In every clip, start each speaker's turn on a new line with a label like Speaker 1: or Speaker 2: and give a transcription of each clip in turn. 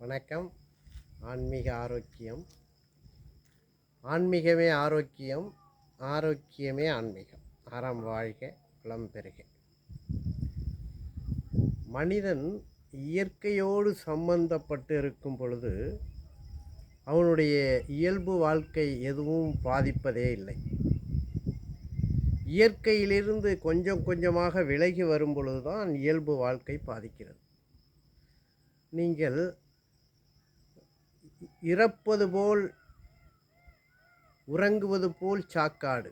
Speaker 1: வணக்கம். ஆன்மீக ஆரோக்கியம். ஆன்மீகமே ஆரோக்கியம் ஆரோக்கியமே ஆன்மீகம். அறம் வாழ்க குளம் பெருக. மனிதன் இயற்கையோடு சம்பந்தப்பட்டு இருக்கும் பொழுது அவனுடைய இயல்பு வாழ்க்கை எதுவும் பாதிப்பதே இல்லை. இயற்கையிலிருந்து கொஞ்சம் கொஞ்சமாக விலகி வரும் பொழுதுதான் இயல்பு வாழ்க்கை பாதிக்கிறது. நீங்கள் இறப்பது போல் உறங்குவது போல் சாக்காடு.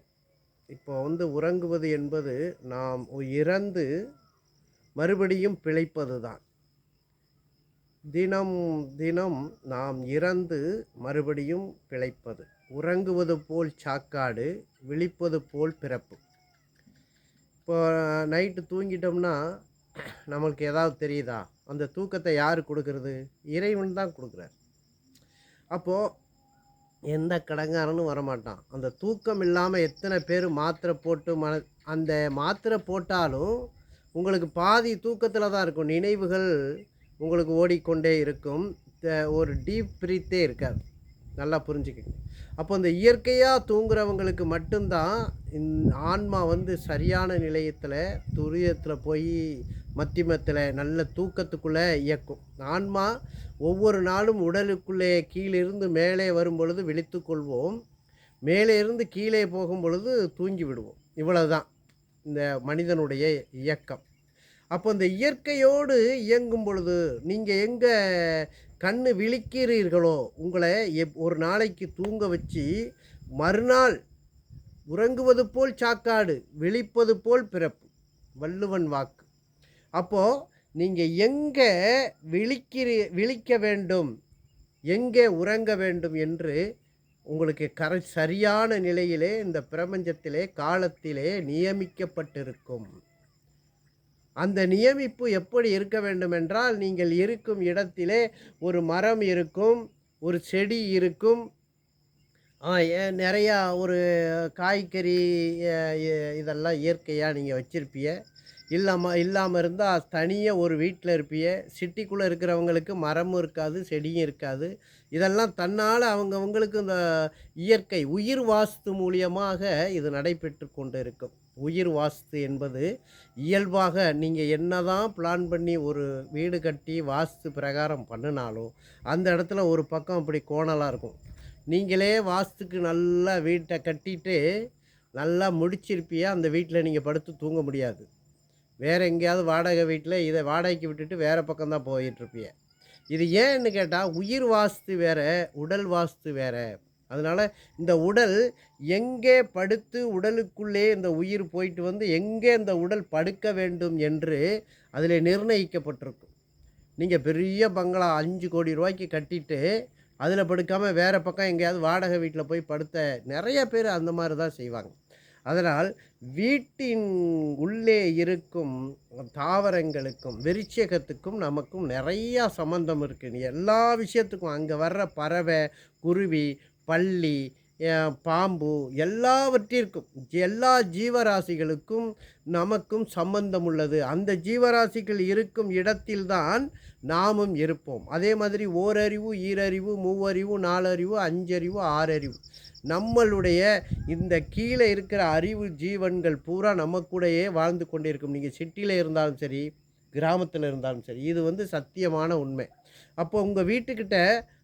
Speaker 1: இப்போ வந்து உறங்குவது என்பது நாம் இறந்து மறுபடியும் பிழைப்பது தான். தினம் தினம் நாம் இறந்து மறுபடியும் பிழைப்பது. உறங்குவது போல் சாக்காடு விழிப்பது போல் பிறப்பு. இப்போ நைட்டு தூங்கிட்டோம்னா நம்மளுக்கு ஏதாவது தெரியுதா? அந்த தூக்கத்தை யார் கொடுக்கறது? இறைவன் தான் கொடுக்குறார். அப்போது எந்த கடங்காரனும் வரமாட்டான். அந்த தூக்கம் இல்லாமல் எத்தனை பேர் மாத்திரை போட்டு மன அந்த மாத்திரை போட்டாலும் உங்களுக்கு பாதி தூக்கத்தில் தான் இருக்கும். நினைவுகள் உங்களுக்கு ஓடிக்கொண்டே இருக்கும். த- ஒரு டீப் பிரீத்தே இருக்காது. நல்லா புரிஞ்சுக்கங்க. அப்போ இந்த இயற்கையாக தூங்குறவங்களுக்கு மட்டும்தான் இந் ஆன்மா வந்து சரியான நிலையத்தில் துரியத்தில் போய் மத்தியமத்தில் நல்ல தூக்கத்துக்குள்ளே இயக்கும். ஆன்மா ஒவ்வொரு நாளும் உடலுக்குள்ளே கீழிருந்து மேலே வரும் பொழுது விழித்து கொள்வோம். மேலே இருந்து கீழே போகும் பொழுது தூங்கி விடுவோம். இவ்வளவுதான் இந்த மனிதனுடைய இயக்கம். அப்போ இந்த இயற்கையோடு இயங்கும் பொழுது நீங்கள் எங்கே கண்ணு விழிக்கிறீர்களோ உங்களை எப் ஒரு நாளைக்கு தூங்க வச்சு மறுநாள் உறங்குவது போல் சாக்காடு விழிப்பது போல் பிறப்பு. வள்ளுவன் வாக்கு. அப்போது நீங்கள் எங்கே விழிக்கிறீ விழிக்க வேண்டும் எங்கே உறங்க வேண்டும் என்று உங்களுக்கு கர சரியான நிலையிலே இந்த பிரபஞ்சத்திலே காலத்திலே நியமிக்கப்பட்டிருக்கும். அந்த நியமிப்பு எப்படி இருக்க வேண்டும் என்றால் நீங்கள் இருக்கும் இடத்திலே ஒரு மரம் இருக்கும் ஒரு செடி இருக்கும். நிறையா ஒரு காய்கறி இதெல்லாம் இயற்கையாக நீங்கள் வச்சுருப்பீங்க. இல்லாமல் இல்லாமல் இருந்தால் தனியாக ஒரு வீட்டில் இருப்பிய சிட்டிக்குள்ளே இருக்கிறவங்களுக்கு மரமும் இருக்காது செடியும் இருக்காது. இதெல்லாம் தன்னால் அவங்கவுங்களுக்கு இந்த இயற்கை உயிர் வாஸ்து மூலியமாக இது நடைபெற்று கொண்டு இருக்கும் உயிர் வாஸ்து என்பது இயல்பாக நீங்கள் என்ன தான் பிளான் பண்ணி ஒரு வீடு கட்டி வாஸ்து பிரகாரம் பண்ணினாலும் அந்த இடத்துல ஒரு பக்கம் அப்படி கோணலாக இருக்கும். நீங்களே வாஸ்துக்கு நல்லா வீட்டை கட்டிட்டு நல்லா முடிச்சிருப்பியா அந்த வீட்டில் நீங்கள் படுத்து தூங்க முடியாது. வேறு எங்கேயாவது வாடகை வீட்டில் இதை வாடகைக்கு விட்டுட்டு வேறு பக்கம்தான் போயிட்டுருப்பிய. இது ஏன்னு கேட்டால் உயிர் வாஸ்து வேறு உடல் வாஸ்து வேறு. அதனால் இந்த உடல் எங்கே படுத்து உடலுக்குள்ளே இந்த உயிர் போயிட்டு வந்து எங்கே இந்த உடல் படுக்க வேண்டும் என்று அதில் நிர்ணயிக்கப்பட்டிருக்கும். நீங்கள் பெரிய பங்களா அஞ்சு கோடி ரூபாய்க்கு கட்டிட்டு அதில் படுக்காமல் வேறு பக்கம் எங்கேயாவது வாடகை வீட்டில் போய் படுத்த நிறைய பேர் அந்த மாதிரி தான் செய்வாங்க. அதனால் வீட்டின் உள்ளே இருக்கும் தாவரங்களுக்கும் வெறிச்சகத்துக்கும் நமக்கும் நிறையா சம்மந்தம் இருக்குது எல்லா விஷயத்துக்கும் அங்கே வர்ற பறவை குருவி பள்ளி பாம்பு எல்லாவற்றிற்கும் எல்லா ஜீவராசிகளுக்கும் நமக்கும் சம்பந்தம் உள்ளது அந்த ஜீவராசிகள் இருக்கும் இடத்தில்தான் நாமும் இருப்போம். அதே மாதிரி ஓரறிவு ஈரறிவு மூவறிவு நாலறிவு அஞ்சறிவு ஆறறிவு. நம்மளுடைய இந்த கீழே இருக்கிற அறிவு ஜீவன்கள் பூரா நம்ம கூடயே வாழ்ந்து கொண்டிருக்கும். நீங்கள் சிட்டியில் இருந்தாலும் சரி கிராமத்தில் இருந்தாலும் சரி இது வந்து சத்தியமான உண்மை. அப்போ உங்கள் வீட்டுக்கிட்ட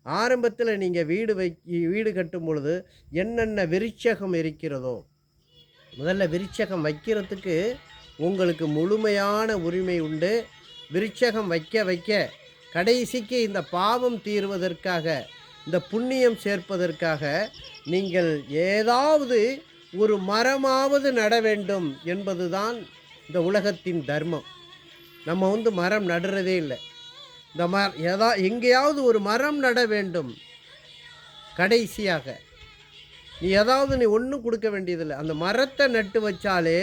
Speaker 1: ஆரம்பத்தில் நீங்கள் வீடு வை வீடு கட்டும் பொழுது என்னென்ன விருட்சகம் இருக்கிறதோ முதல்ல விருட்சகம் வைக்கிறதுக்கு உங்களுக்கு முழுமையான உரிமை உண்டு. விருட்சகம் வைக்க வைக்க கடைசிக்கு இந்த பாவம் தீர்வதற்காக இந்த புண்ணியம் சேர்ப்பதற்காக நீங்கள் ஏதாவது ஒரு மரமாவது நட வேண்டும் என்பதுதான் இந்த உலகத்தின் தர்மம். நம்ம வந்து மரம் நடுறதே இல்லை. இந்த மர ஏதா எங்கேயாவது ஒரு மரம் நட வேண்டும். கடைசியாக. நீ ஏதாவது நீ ஒன்றும் கொடுக்க வேண்டியதில்லை. அந்த மரத்தை நட்டு வச்சாலே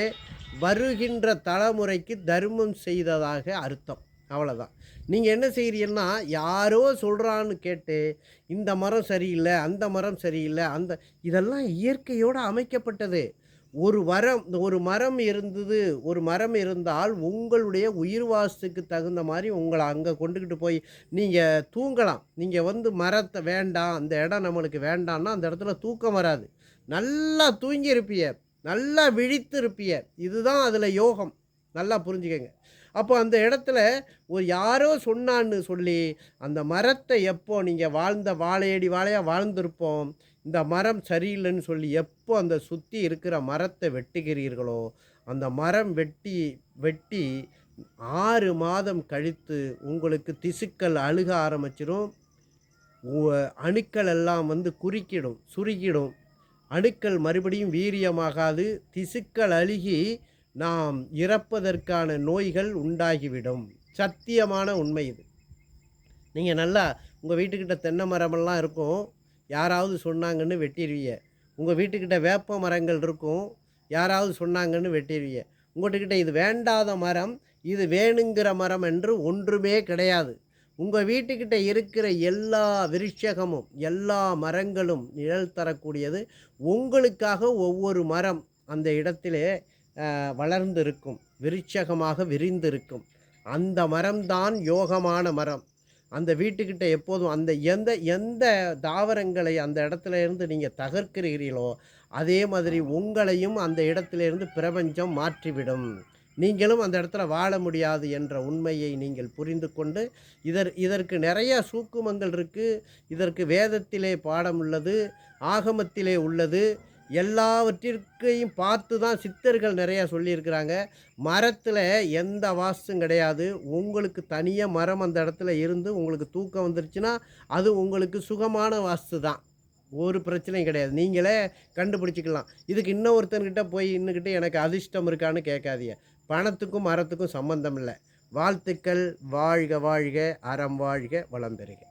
Speaker 1: வருகின்ற தலைமுறைக்கு தர்மம் செய்ததாக அர்த்தம். அவ்வளோதான் நீங்கள் என்ன செய்கிறீங்கன்னா யாரோ சொல்கிறான்னு கேட்டு இந்த மரம் சரியில்லை அந்த மரம் சரியில்லை அந்த இதெல்லாம் இயற்கையோடு அமைக்கப்பட்டது. ஒரு வரம் இந்த ஒரு மரம் இருந்தது ஒரு மரம் இருந்தால் உங்களுடைய உயிர் வாசத்துக்கு தகுந்த மாதிரி உங்களை அங்கே கொண்டுக்கிட்டு போய் நீங்கள் தூங்கலாம். நீங்கள் வந்து மரத்தை வேண்டாம் அந்த இடம் நம்மளுக்கு வேண்டான்னா அந்த இடத்துல தூக்கம் வராது. நல்லா தூங்கியிருப்பிய நல்லா விழித்து இருப்பிய இதுதான் அதில் யோகம். நல்லா புரிஞ்சுக்கங்க. அப்போ அந்த இடத்துல ஒரு யாரோ சொன்னான்னு சொல்லி அந்த மரத்தை எப்போ நீங்கள் வாழ்ந்த வாழையடி வாழையாக வாழ்ந்திருப்போம் இந்த மரம் சரியில்லைன்னு சொல்லி எப்போ அந்த சுற்றி இருக்கிற மரத்தை வெட்டுகிறீர்களோ அந்த மரம் வெட்டி வெட்டி ஆறு மாதம் கழித்து உங்களுக்கு திசுக்கள் அழுக ஆரம்பிச்சிடும் உ- அணுக்கள் எல்லாம் வந்து குறுக்கிடும் சுருக்கிடும். அணுக்கள் மறுபடியும் வீரியமாகாது. திசுக்கள் அழுகி நாம் இறப்பதற்கான நோய்கள் உண்டாகிவிடும். சத்தியமான உண்மை இது. நீங்கள் நல்லா உங்கள் வீட்டுக்கிட்ட தென்னை மரமெல்லாம் இருக்கும். யாராவது சொன்னாங்கன்னு வெட்டிடுவீங்க உங்கள் வீட்டுக்கிட்ட வேப்ப மரங்கள் இருக்கும். யாராவது சொன்னாங்கன்னு வெட்டிடுவீங்க உங்கள்கிட்ட இது வேண்டாத மரம் இது வேணுங்கிற மரம் என்று ஒன்றுமே கிடையாது. உங்கள் வீட்டுக்கிட்ட இருக்கிற எல்லா விருட்சகமும் எல்லா மரங்களும் நிழல் தரக்கூடியது உங்களுக்காக ஒவ்வொரு மரம். அந்த இடத்திலே வளர்ந்திருக்கும் விருட்சகமாக விரிந்திருக்கும். அந்த மரம்தான் யோகமான மரம். அந்த வீட்டுக்கிட்ட எப்போதும் அந்த எந்த எந்த தாவரங்களை அந்த இடத்துல இருந்து நீங்கள் தகர்க்கிறீர்களோ அதே மாதிரி உங்களையும் அந்த இடத்துல இருந்து பிரபஞ்சம் மாற்றிவிடும். நீங்களும் அந்த இடத்துல வாழ முடியாது என்ற உண்மையை நீங்கள் புரிந்து கொண்டு இதர் இதற்கு நிறைய சூக்குமங்கள் இருக்குது இதற்கு வேதத்திலே பாடம் உள்ளது ஆகமத்திலே உள்ளது. எல்லாவற்றிற்கையும் பார்த்து தான் சித்தர்கள் நிறையா சொல்லியிருக்கிறாங்க. மரத்தில் எந்த வாஸ்தும் கிடையாது. உங்களுக்கு தனியாக மரம் அந்த இடத்துல இருந்து உங்களுக்கு தூக்கம் வந்துருச்சுன்னா அது உங்களுக்கு சுகமான வாஸ்து தான் ஒரு பிரச்சனையும் கிடையாது. நீங்களே கண்டுபிடிச்சிக்கலாம். இதுக்கு இன்னொருத்தன்கிட்ட போய் இன்னுக்கிட்ட எனக்கு அதிர்ஷ்டம் இருக்கான்னு கேட்காதீங்க. பணத்துக்கும் மரத்துக்கும் சம்மந்தம் இல்லை. வாழ்த்துக்கள். வாழ்க வாழ்க. அறம் வாழ்க. வளம் பெறுக.